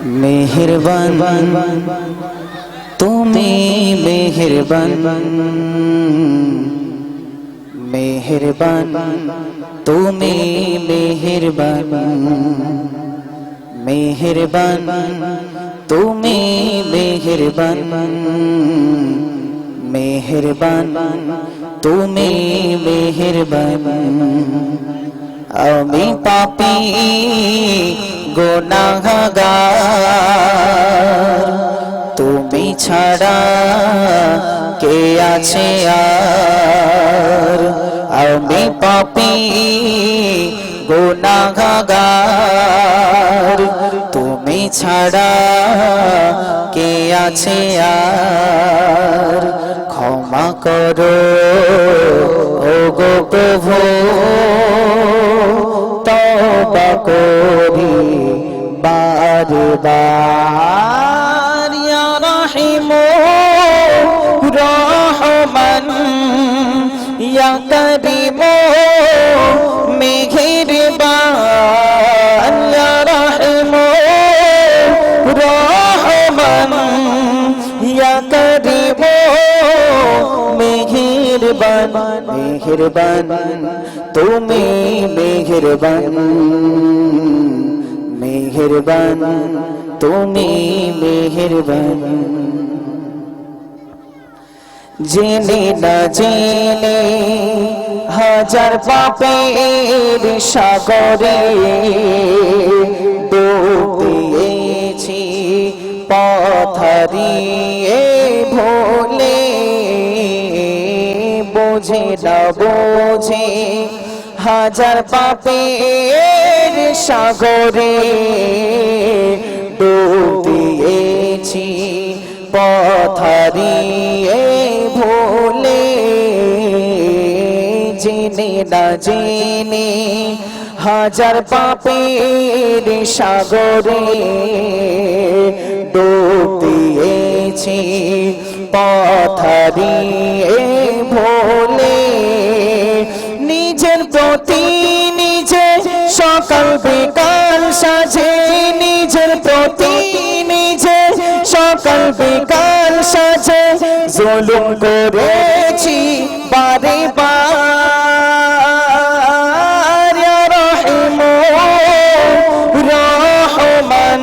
মেহেরবান তুমি মেহেরবান মেহেরবান তুমি মেহেরবান মেহেরবান তুমি মেহেরবান মেহেরবান তুমি মেহেরবান আমি পাপি গোনাগার তুমি ছাড়া কে আছে আর? আমি পাপি গোনাগার তুমি ছাড়া কে আছে আর? ক্ষমা করো রহিম রহমান করিম মেহেরবান ইয়া রহিম রহমান করিম মেহেরবান মেহেরবান তুমি মেহেরবান। মেহেরবান, তুমি মেহেরবান। জেনে না জেনে হাজার পাপের সাগরে ডুব দিয়েছি পথারিয়ে ভোলে। বোঝে না, বোঝে হাজার পাপের সাগরে ডুব দিয়েছি পথারিয়ে ভোলে জেনে না জেনে হাজার পাপের সাগরে ডুব দিয়েছি পথারিয়ে ভোলে নিজের প্রতি বিকাল সাজে জুলুম করেছি বারে বার। রহমান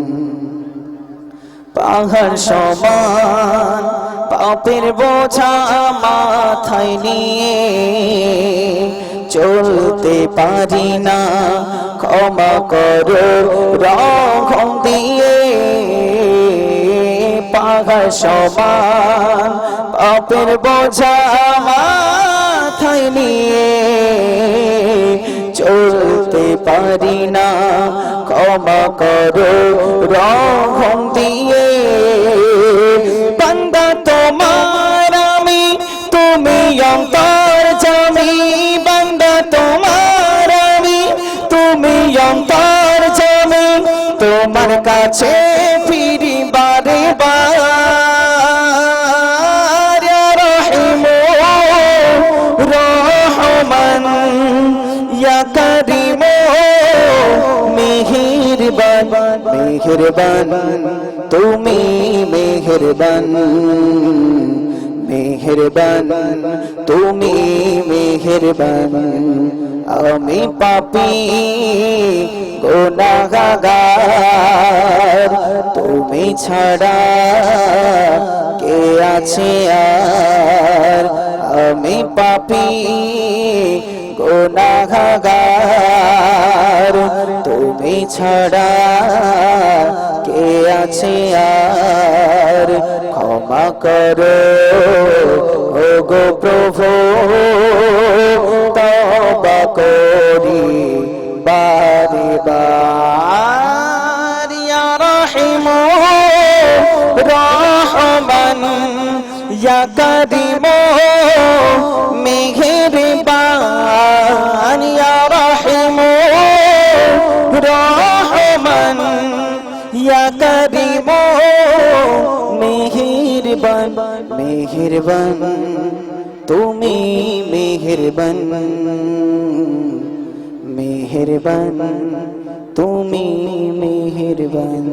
পাহাড় সমান, পাপের বোঝা মাথায় নিয়ে চলতে পারি না। ক্ষমা করো রকম দিয়ে। পাহাড় সমান, পাপের বোঝা মাথায় নিয়ে চলতে পারি না। ক্ষমা করো রকম দিয়ে। অন্তর জামি তোমার কাছে ফিরি বারে। রহিম রহমান করিম মেহেরবান। মেহেরবান, তুমি মেহেরবান। মেহেরবান, তুমি মেহেরবান। আমি পাপি গোনাগার তুমি ছাড়া কে আছে আর? আমি পাপি গোনাগার তুমি ছাড়া কে আছে আর? ক্ষমা করো ও গো প্রভু। ইয়া করিম মেহেরবান ইয়া রহিম রহমান ইয়া করিম মেহেরবান মেহেরবান তুমি মেহেরবান মেহেরবান তুমি মেহেরবান